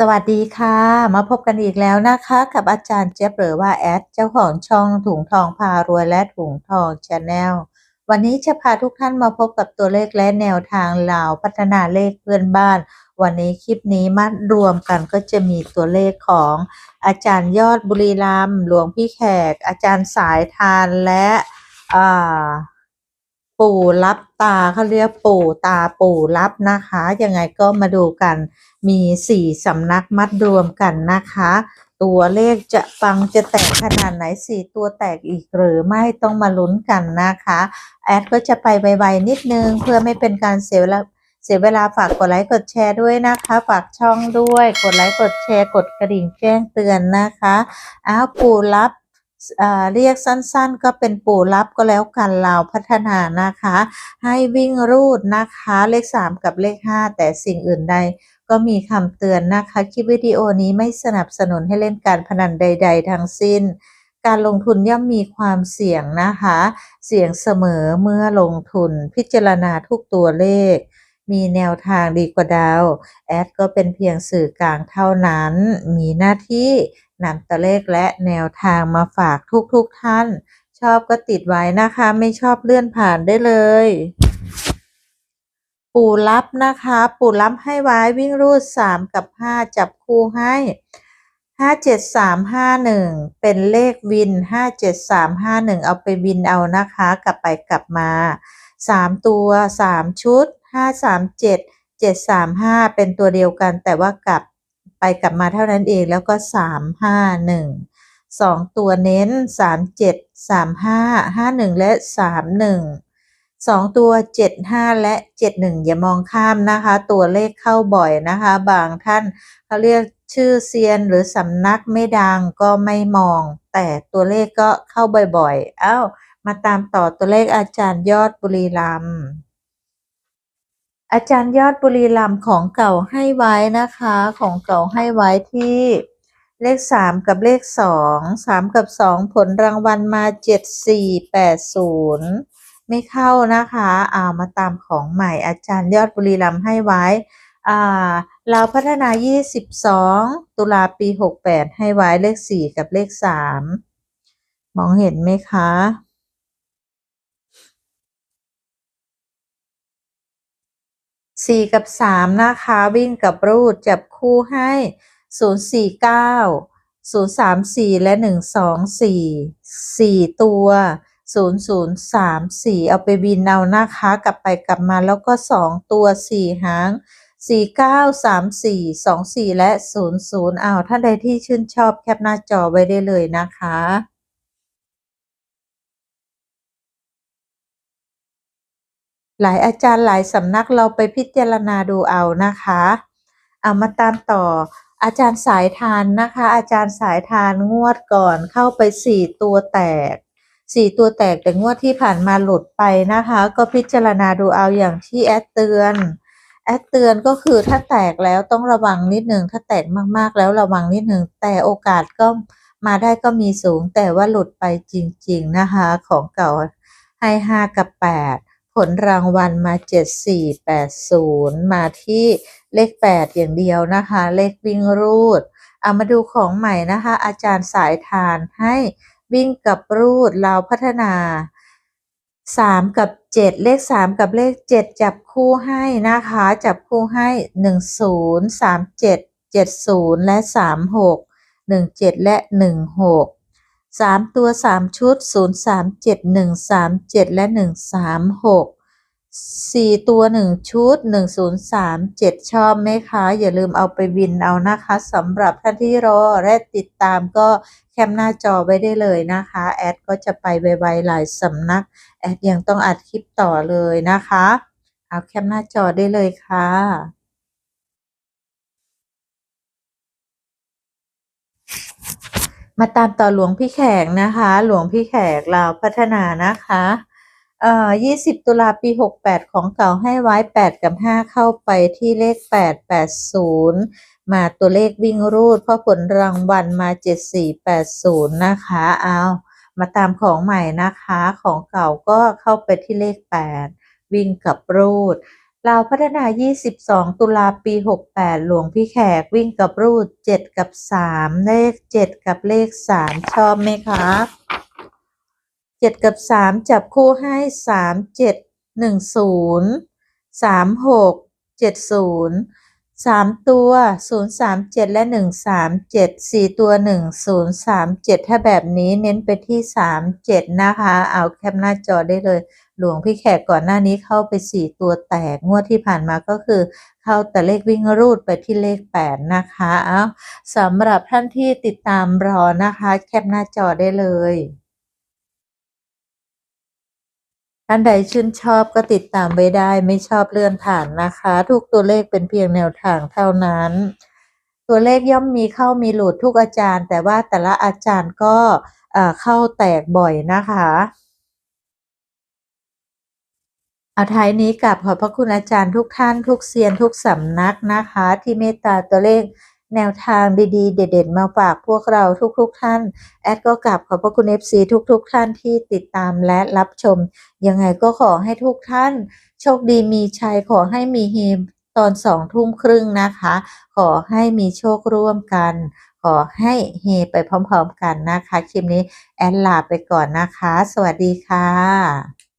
สวัสดีค่ะ มาพบกันอีกแล้วนะคะ กับอาจารย์เจี๊ยบหรือว่าแอดเจ้าของช่องถุงทองพารวยและถุงทองชาแนลวันนี้จะพาทุกท่านมาพบกับตัวเลขและแนวทางเหล่าพัฒนาเลขเพื่อนบ้าน วันนี้คลิปนี้มารวมกันก็จะมีตัวเลขของอาจารย์ยอดบุรีรัมย์หลวงพี่แขก อาจารย์สายทานและอ่า ปู่รับตาเขาเรียกปู่ตาปู่รับนะคะ ยังไงก็มาดูกัน มีสี่สำนักมัดรวมกันนะคะ ตัวเลขจะฟังจะแตกขนาดไหนสี่ตัวแตกอีกหรือไม่ต้องมาลุ้นกันนะคะ แอดก็จะไปไวๆนิดนึงเพื่อไม่เป็นการเสียเวลาเสียเวลาฝากกดไลค์กดแชร์ด้วยนะคะ ฝากช่องด้วย กดไลค์กดแชร์กดกระดิ่งแจ้งเตือนนะคะ อ้าวปู่รับ เรียกสั้นๆ ก็เป็นปู่รับก็แล้วกันเราพัฒนานะคะ ให้วิ่งรูดนะคะ เลข 3 กับเลข 5 แต่สิ่งอื่นใดก็มีคำเตือนนะคะ คลิปวิดีโอนี้ไม่สนับสนุนให้เล่นการพนันใด ๆ ทั้งสิ้น การลงทุนย่อมมีความเสี่ยงนะคะ เสี่ยงเสมอเมื่อลงทุนพิจารณาทุกตัวเลข มีแนวทางดีกว่าดาว แอดก็เป็นเพียงสื่อกลางเท่านั้น มีหน้าที่ นำตัวเลขและแนวทางมาฝากทุกๆทท่าน ชอบก็ติดไว้นะคะ ไม่ชอบเลื่อนผ่านได้เลย ปู่รับนะคะ ปู่รับให้ไว้วิ่งรูด 3 กับ 5 จับคู่ให้57351เป็นเลขวิน57351เอาไปวินเอานะคะ กลับไปกลับมา3ตัว3ชุด537 735เป็นตัวเดียวกันแต่ว่ากลับ ไปกลับมาเท่านั้นเองแล้วก็351 2ตัวเน้น37 35 51และ31 2ตัว75และ71อย่ามองข้ามนะคะ ตัวเลขเข้าบ่อยนะคะ บางท่านเขาเรียกชื่อเซียนหรือสำนักไม่ดังก็ไม่มอง แต่ตัวเลขก็เข้าบ่อยๆ เอ้า มาตามต่อตัวเลขอาจารย์ยอดบุรีรัมย์ อาจารย์ยอดบุรีรัมของเก่าให้ไว้นะคะ ของเก่าให้ไว้ที่เลข3กับเลข2 3กับ2ผลรางวัลมา7480ไม่เข้านะคะเอามาตามของใหม่อาจารย์ยอดบุรีรัมให้ไว้อ่าเราวพัฒนา 22 ตุลาปี 68 ให้ไว้เลข 4 กับเลข 3 มองเห็นไหมคะ สี่กับสามนะคะ วิ่งกับรูดจับคู่ให้ศูนย์สี่เก้าศูนย์สามสี่และหนึ่งสองสี่สี่ตัวศูนย์ศูนย์สามสี่เอาไปบินเอานะคะ กลับไปกลับมาแล้วก็สองตัวสี่หางสี่เก้าสามสี่สองสี่และศูนย์ศูนย์เอาท่านใดที่ชื่นชอบแคปหน้าจอไว้ได้เลยนะคะ หลายอาจารย์หลายสำนักเราไปพิจารณาดูเอานะคะเอามาตามต่ออาจารย์สายทานนะคะ อาจารย์สายทานงวดก่อนเข้าไปสี่ตัวแตกสี่ตัวแตกแต่งวดที่ผ่านมาหลุดไปนะคะ ก็พิจารณาดูเอาอย่างที่แอดเตือนแอดเตือนก็คือถ้าแตกแล้วต้องระวังนิดหนึ่งถ้าแตกมากๆแล้วระวังนิดหนึ่งแต่โอกาสก็มาได้ก็มีสูงแต่ว่าหลุดไปจริง ๆนะคะ ของเก่าให้ห้ากับแปด ผลรางวัลมา 7480 มาที่เลข 8 อย่างเดียวนะคะ เลขวิ่งรูดเอามาดูของใหม่นะคะ อาจารย์สายทานให้วิ่งกับรูดเราพัฒนา 3 กับ 7 เลข 3 กับเลข 7 จับคู่ให้นะคะ จับคู่ให้ 10 37 70 และ 36 17 และ 16 สามตัวสามชุดศูนย์สามเจ็ดหนึ่งสามเจ็ดและหนึ่งสามหกสี่ตัวหนึ่งชุดหนึ่งศูนย์สามเจ็ดชอบไหมคะ อย่าลืมเอาไปบินเอานะคะสำหรับท่านที่รอและติดตามก็แคมหน้าจอไว้ได้เลยนะคะ แอดก็จะไปไวๆหลายสำนัก แอดยังต้องอัดคลิปต่อเลยนะคะ เอาแคมหน้าจอได้เลยค่ะ มาตามต่อหลวงพี่แขกนะคะ หลวงพี่แขกลาพัฒนานะคะเอ่อ20ตุลาปี68ของเก่าให้ไว้8กับ5เข้าไปที่เลข8 80มาตัวเลขวิ่งรูด เพราะผลรางวัลมา7480นะคะเอามาตามของใหม่นะคะของเก่าก็เข้าไปที่เลข8วิ่งกับรูด ลาวพัฒนา 22 ตุลาปี 68 หลวงพี่แขกวิ่งกับรูด 7 กับ 3 เลข 7 กับเลข 3 ชอบไหมคะ7 กับ 3 จับคู่ให้ 3 7 1 0 3 6 7 0 3ตัว0 3 7และ1 3 7 4ตัว1 0 3 7ถ้าแบบนี้เน้นไปที่3 7นะคะ เอาแคปหน้าจอได้เลย หลวงพี่แขกก่อนหน้านี้เข้าไป4ตัวแตกงวดที่ผ่านมาก็คือ เข้าแต่เลขวิ่งรูดไปที่เลข8นะคะเอาสำหรับท่านที่ติดตามรอนะคะ แคปหน้าจอได้เลย ท่านใดชื่นชอบก็ติดตามไว้ได้ไม่ชอบเลื่อนผ่านนะคะ ทุกตัวเลขเป็นเพียงแนวทางเท่านั้น ตัวเลขย่อมมีเข้ามีหลุดทุกอาจารย์ แต่ว่าแต่ละอาจารย์ก็เข้าแตกบ่อยนะคะเอาท้ายนี้กราบขอบพระคุณอาจารย์ทุกท่านทุกเซียนทุกสำนักนะคะ ที่เมตตาตัวเลข แนวทางดีๆ เด็ดๆ มาฝากพวกเราทุกๆท่าน แอดก็กราบขอบพระคุณ FC ทุกๆ ท่านที่ติดตามและรับชม ยังไงก็ขอให้ทุกท่าน โชคดีมีชัยขอให้มีเฮมตอนสองทุ่มครึ่งนะคะ ขอให้มีโชคร่วมกัน ขอให้เฮไปพร้อมๆกันนะคะ คลิปนี้แอดลาไปก่อนนะคะ สวัสดีค่ะ